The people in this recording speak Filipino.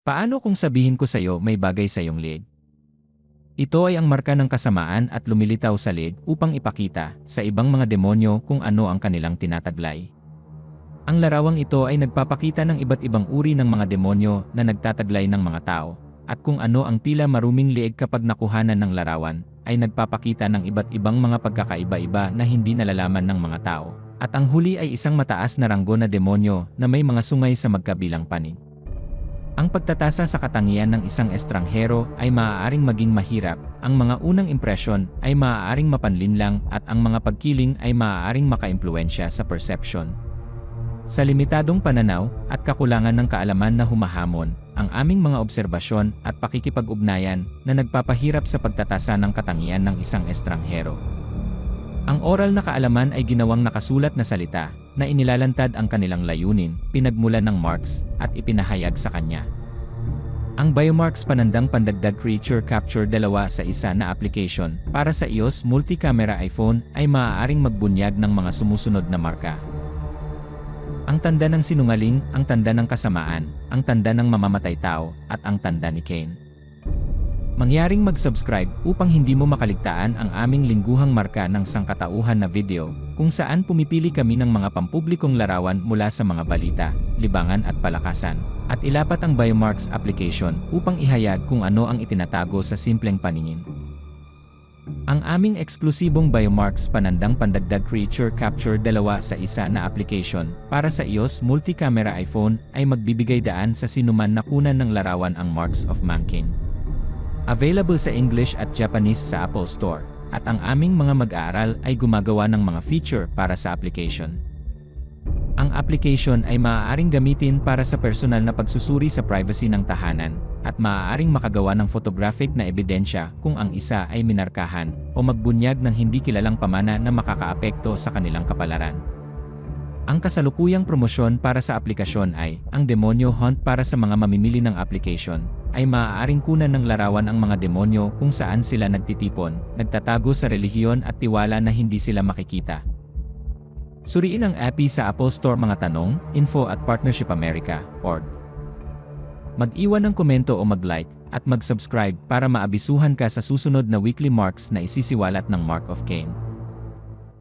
Paano kung sabihin ko sa iyo may bagay sa iyong leeg? Ito ay ang marka ng kasamaan at lumilitaw sa leeg upang ipakita sa ibang mga demonyo kung ano ang kanilang tinataglay. Ang larawang ito ay nagpapakita ng iba't ibang uri ng mga demonyo na nagtataglay ng mga tao, at kung ano ang tila maruming leeg kapag nakuhanan ng larawan, ay nagpapakita ng iba't ibang mga pagkakaiba-iba na hindi nalalaman ng mga tao. At ang huli ay isang mataas na ranggo na demonyo na may mga sungay sa magkabilang panig. Ang pagtatasa sa katangian ng isang estranghero ay maaaring maging mahirap, ang mga unang impresyon ay maaaring mapanlinlang at ang mga pagkiling ay maaaring makaimpluensya sa perception. Sa limitadong pananaw at kakulangan ng kaalaman na humahamon, ang aming mga obserbasyon at pakikipag-ugnayan na nagpapahirap sa pagtatasa ng katangian ng isang estranghero. Ang oral na kaalaman ay ginawang nakasulat na salita na inilalantad ang kanilang layunin, pinagmulan ng Marx, at ipinahayag sa kanya. Ang Biomarks Panandang Pandagdag Creature Capture dalawa sa isa na application para sa iOS multi-camera iPhone ay maaaring magbunyag ng mga sumusunod na marka. Ang tanda ng sinungaling, ang tanda ng kasamaan, ang tanda ng mamamatay tao, at ang tanda ni Cain. Mangyaring mag-subscribe upang hindi mo makaligtaan ang aming lingguhang marka ng sangkatauhan na video, kung saan pumipili kami ng mga pampublikong larawan mula sa mga balita, libangan at palakasan, at ilapat ang Biomarks application upang ihayag kung ano ang itinatago sa simpleng paningin. Ang aming eksklusibong Biomarks Panandang Pandagdag Creature Capture dalawa sa isa na application para sa iOS multi-camera iPhone ay magbibigay daan sa sinuman na kunan ng larawan ang Marks of Mankin. Available sa English at Japanese sa Apple Store, at ang aming mga mag-aaral ay gumagawa ng mga feature para sa application. Ang application ay maaaring gamitin para sa personal na pagsusuri sa privacy ng tahanan, at maaaring makagawa ng photographic na ebidensya kung ang isa ay minarkahan o magbunyag ng hindi kilalang pamana na makakaapekto sa kanilang kapalaran. Ang kasalukuyang promosyon para sa aplikasyon ay, ang Demonyo Hunt para sa mga mamimili ng application, ay maaaring kunan ng larawan ang mga demonyo kung saan sila nagtitipon, nagtatago sa relihiyon at tiwala na hindi sila makikita. Suriin ang API sa Apple Store mga tanong, info at Partnership America, org. Mag-iwan ng komento o mag-like, at mag-subscribe para maabisuhan ka sa susunod na weekly marks na isisiwalat ng Mark of Cain.